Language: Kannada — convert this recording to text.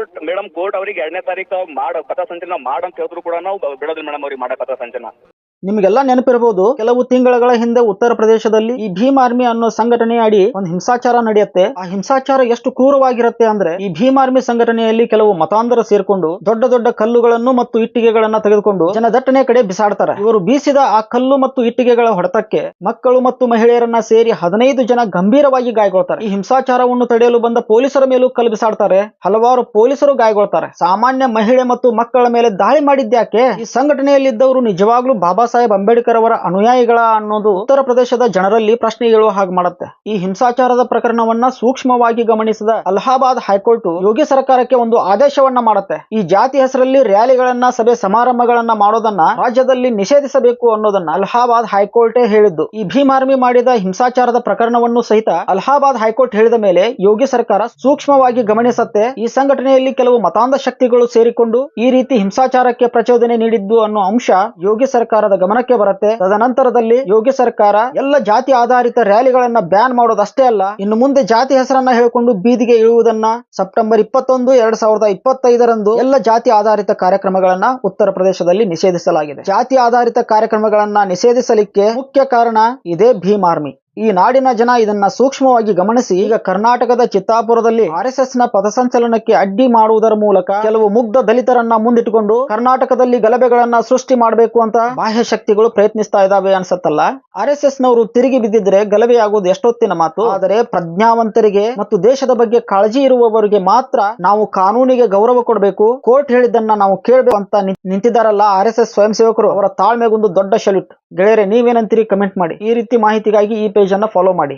ಕೋರ್ಟ್ ಮೇಡಮ್ ಕೋರ್ಟ್ ಅವರಿಗೆ ಎರಡನೇ ತಾರೀಕು ಮಾಡ ಪಥಸಂಚಲನ ಮಾಡ ಅಂತ ಹೇಳಿದ್ರು ಕೂಡ ನಾವು ಬಿಡೋದಿಲ್ಲ ಮೇಡಮ್ ಅವ್ರಿಗೆ ಮಾಡ ಪಥಸಂಚಲನ ನಿಮಗೆಲ್ಲ ನೆನಪಿರಬಹುದು, ಕೆಲವು ತಿಂಗಳ ಹಿಂದೆ ಉತ್ತರ ಪ್ರದೇಶದಲ್ಲಿ ಈ ಭೀಮ್ ಆರ್ಮಿ ಅನ್ನೋ ಸಂಘಟನೆ ಅಡಿ ಒಂದು ಹಿಂಸಾಚಾರ ನಡೆಯುತ್ತೆ. ಆ ಹಿಂಸಾಚಾರ ಎಷ್ಟು ಕ್ರೂರವಾಗಿರುತ್ತೆ ಅಂದ್ರೆ, ಈ ಭೀಮ್ ಆರ್ಮಿ ಸಂಘಟನೆಯಲ್ಲಿ ಕೆಲವು ಮತಾಂಧರ ಸೇರ್ಕೊಂಡು, ದೊಡ್ಡ ದೊಡ್ಡ ಕಲ್ಲುಗಳನ್ನು ಮತ್ತು ಇಟ್ಟಿಗೆಗಳನ್ನ ತೆಗೆದುಕೊಂಡು ಜನದಟ್ಟಣೆ ಕಡೆ ಬಿಸಾಡ್ತಾರೆ. ಇವರು ಬೀಸಿದ ಆ ಕಲ್ಲು ಮತ್ತು ಇಟ್ಟಿಗೆಗಳ ಹೊಡೆತಕ್ಕೆ ಮಕ್ಕಳು ಮತ್ತು ಮಹಿಳೆಯರನ್ನ ಸೇರಿ ಹದಿನೈದು ಜನ ಗಂಭೀರವಾಗಿ ಗಾಯಗೊಳ್ತಾರೆ. ಈ ಹಿಂಸಾಚಾರವನ್ನು ತಡೆಯಲು ಬಂದ ಪೊಲೀಸರ ಮೇಲೂ ಕಲ್ಲು ಬಿಸಾಡ್ತಾರೆ. ಹಲವಾರು ಪೊಲೀಸರು ಗಾಯಗೊಳ್ತಾರೆ. ಸಾಮಾನ್ಯ ಮಹಿಳೆ ಮತ್ತು ಮಕ್ಕಳ ಮೇಲೆ ದಾಳಿ ಮಾಡಿದ್ಯಾಕೆ ಈ ಸಂಘಟನೆಯಲ್ಲಿದ್ದವರು ನಿಜವಾಗ್ಲೂ ಬಾಬಾ ಸಾಹೇಬ್ ಅಂಬೇಡ್ಕರ್ ಅವರ ಅನುಯಾಯಿಗಳ ಅನ್ನೋದು ಉತ್ತರ ಪ್ರದೇಶದ ಜನರಲ್ಲಿ ಪ್ರಶ್ನೆ ಏಳುವ ಹಾಗೆ ಮಾಡುತ್ತೆ. ಈ ಹಿಂಸಾಚಾರದ ಪ್ರಕರಣವನ್ನ ಸೂಕ್ಷ್ಮವಾಗಿ ಗಮನಿಸಿದ ಅಲಹಾಬಾದ್ ಹೈಕೋರ್ಟ್ ಯೋಗಿ ಸರ್ಕಾರಕ್ಕೆ ಒಂದು ಆದೇಶವನ್ನ ಮಾಡುತ್ತೆ. ಈ ಜಾತಿ ಹೆಸರಲ್ಲಿ ರ್ಯಾಲಿಗಳನ್ನ, ಸಭೆ ಸಮಾರಂಭಗಳನ್ನ ಮಾಡೋದನ್ನ ರಾಜ್ಯದಲ್ಲಿ ನಿಷೇಧಿಸಬೇಕು ಅನ್ನೋದನ್ನ ಅಲಹಾಬಾದ್ ಹೈಕೋರ್ಟೇ ಹೇಳಿದ್ದು. ಈ ಭೀಮಾರ್ಮಿ ಮಾಡಿದ ಹಿಂಸಾಚಾರದ ಪ್ರಕರಣವನ್ನು ಸಹಿತ ಅಲಹಾಬಾದ್ ಹೈಕೋರ್ಟ್ ಹೇಳಿದ ಮೇಲೆ ಯೋಗಿ ಸರ್ಕಾರ ಸೂಕ್ಷ್ಮವಾಗಿ ಗಮನಿಸುತ್ತೆ. ಈ ಸಂಘಟನೆಯಲ್ಲಿ ಕೆಲವು ಮತಾಂಧ ಶಕ್ತಿಗಳು ಸೇರಿಕೊಂಡು ಈ ರೀತಿ ಹಿಂಸಾಚಾರಕ್ಕೆ ಪ್ರಚೋದನೆ ನೀಡಿದ್ದು ಅನ್ನೋ ಅಂಶ ಯೋಗಿ ಸರ್ಕಾರದ ಗಮನಕ್ಕೆ ಬರುತ್ತೆ. ತದನಂತರದಲ್ಲಿ ಯೋಗಿ ಸರ್ಕಾರ ಎಲ್ಲ ಜಾತಿ ಆಧಾರಿತ ರ್ಯಾಲಿಗಳನ್ನ ಬ್ಯಾನ್ ಮಾಡೋದಷ್ಟೇ ಅಲ್ಲ, ಇನ್ನು ಮುಂದೆ ಜಾತಿ ಹೆಸರನ್ನ ಹೇಳಿಕೊಂಡು ಬೀದಿಗೆ ಇಳುವುದನ್ನ ಸೆಪ್ಟೆಂಬರ್ ಇಪ್ಪತ್ತೊಂದು, ಎರಡ್ ಸಾವಿರದ ಇಪ್ಪತ್ತೈದರಂದು ಎಲ್ಲ ಜಾತಿ ಆಧಾರಿತ ಕಾರ್ಯಕ್ರಮಗಳನ್ನ ಉತ್ತರ ಪ್ರದೇಶದಲ್ಲಿ ನಿಷೇಧಿಸಲಾಗಿದೆ. ಜಾತಿ ಆಧಾರಿತ ಕಾರ್ಯಕ್ರಮಗಳನ್ನ ನಿಷೇಧಿಸಲಿಕ್ಕೆ ಮುಖ್ಯ ಕಾರಣ ಇದೇ ಭೀಮ್ ಆರ್ಮಿ. ಈ ನಾಡಿನ ಜನ ಇದನ್ನ ಸೂಕ್ಷ್ಮವಾಗಿ ಗಮನಿಸಿ, ಈಗ ಕರ್ನಾಟಕದ ಚಿತ್ತಾಪುರದಲ್ಲಿ ಆರ್ ಎಸ್ನ ಪಥಸಂಚಲನಕ್ಕೆ ಅಡ್ಡಿ ಮಾಡುವುದರ ಮೂಲಕ ಕೆಲವು ಮುಗ್ಧ ದಲಿತರನ್ನ ಮುಂದಿಟ್ಟುಕೊಂಡು ಕರ್ನಾಟಕದಲ್ಲಿ ಗಲಭೆಗಳನ್ನ ಸೃಷ್ಟಿ ಮಾಡಬೇಕು ಅಂತ ಬಾಹ್ಯ ಶಕ್ತಿಗಳು ಪ್ರಯತ್ನಿಸ್ತಾ ಇದಾವೆ ಅನ್ಸತ್ತಲ್ಲ? ಆರ್ ನವರು ತಿರುಗಿ ಬಿದ್ದಿದ್ರೆ ಗಲಭೆಯಾಗುವುದು ಎಷ್ಟೊತ್ತಿನ ಮಾತು? ಆದರೆ ಪ್ರಜ್ಞಾವಂತರಿಗೆ ಮತ್ತು ದೇಶದ ಬಗ್ಗೆ ಕಾಳಜಿ ಇರುವವರಿಗೆ ಮಾತ್ರ ನಾವು ಕಾನೂನಿಗೆ ಗೌರವ ಕೊಡಬೇಕು, ಕೋರ್ಟ್ ಹೇಳಿದ್ದನ್ನ ನಾವು ಕೇಳಬೇಕು ಅಂತ ನಿಂತ್- ನಿಂತಿದ್ದಾರಲ್ಲ ಆರ್ ಎಸ್ ಎಸ್ ಸ್ವಯಂ ಸೇವಕರು ಅವರ ತಾಳ್ಮೆಗೊಂದು ದೊಡ್ಡ ಶಲ್ಯೂಟ್. ಗೆಳೆಯರೆ, ನೀವೇನಂತೀರಿ? ಕಮೆಂಟ್ ಮಾಡಿ. ಈ ರೀತಿ ಮಾಹಿತಿಗಾಗಿ ಈ ಪೇಜ್ ಅನ್ನ ಫಾಲೋ ಮಾಡಿ.